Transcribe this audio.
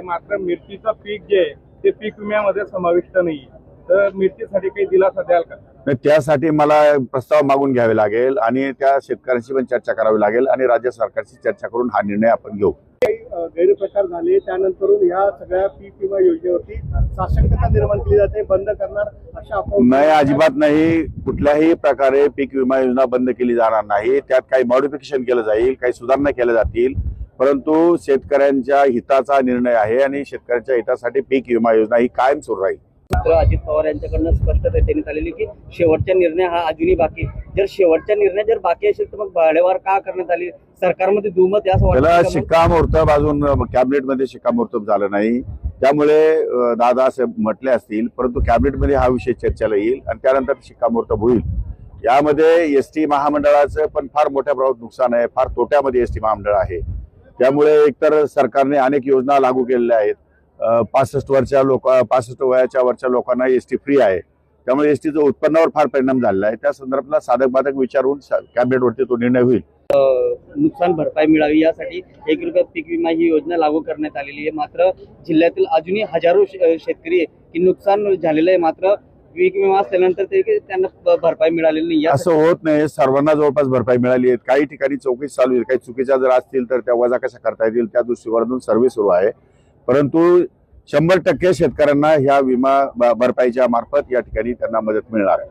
आहे. मात्र मिरचीचं पीक जे आहे ते पीक विम्यामध्ये समाविष्ट नाही तर मिरचीसाठी काही दिलासा द्याल का? त्यासाठी मला प्रस्ताव मागून घ्यावे लागेल आणि त्या शेतकऱ्यांशी पण चर्चा करावी लागेल आणि राज्य सरकारशी चर्चा करून हा निर्णय आपण घेऊ. अ, गैरप्रकार झाले त्यानंतरून ह्या सगळ्या पीक विमा योजनेवरती साशंकता निर्माण केली जाते बंद करणार अशा अफवा नाही अजिबात नाही. कुठल्याही प्रकारे पीक विमा योजना बंद केली जाणार नाही. त्यात काही मॉडिफिकेशन केलं जाईल काही सुधारणा केल्या जातील. परंतु शेतकऱ्यांच्या हिताचा निर्णय आहे आणि शेतकऱ्यांच्या हितासाठी पीक विमा योजना ही कायम सुरू राहील. मात्र अजित पवार यांच्याकडनं स्पष्टता देण्यात आलेली की शेवटचा निर्णय हा अजूनही बाकी. जर शेवटचा निर्णय जर बाकी असेल तर मग भाडेवार का करण्यात आली? सरकारमध्ये दुमत मग? शिक्कामोर्तब अजून कॅबिनेटमध्ये शिक्कामोर्तब झालं नाही. त्यामुळे दादा असे म्हटले असतील परंतु कॅबिनेटमध्ये हा विषय चर्चेला येईल आणि त्यानंतर शिक्कामोर्तब होईल. यामध्ये एस टी महामंडळाचं पण फार मोठ्या प्रमाणात नुकसान आहे फार तोट्यामध्ये एस टी महामंडळ आहे. त्यामुळे एकतर सरकारने अनेक योजना लागू केलेल्या आहेत. पासष्ट वर्षा लोक पासष्ट वयाच्या वरच्या लोकांना एस टी फ्री आहे. त्यामुळे एस टीचं उत्पन्नावर फार परिणाम झालेला आहे. त्या संदर्भातला साधक बाधक विचारून कॅबिनेटवरती तो निर्णय होईल. नुकसान भरपाई मिळावी यासाठी एक रुपयात पीक विमा ही योजना लागू करण्यात आलेली आहे. मात्र जिल्ह्यातील अजूनही हजारो शे- शेतकरी की नुकसान झालेलं आहे. मात्र पीक विमा असल्यानंतर ते की त्यांना भरपाई मिळालेली नाही. असं होत नाही. सर्वांना जवळपास भरपाई मिळाली आहे काही ठिकाणी चौकशी चालू आहे. काही चुकीच्या जर असतील तर त्या वजा कशा करता येतील त्या दृष्टीवरून सर्वे सुरू आहे. परंतु शंभर टक्के शेतकऱ्यांना ह्या विमा भरपाईच्या मार्फत या ठिकाणी त्यांना मदत मिळणार आहे.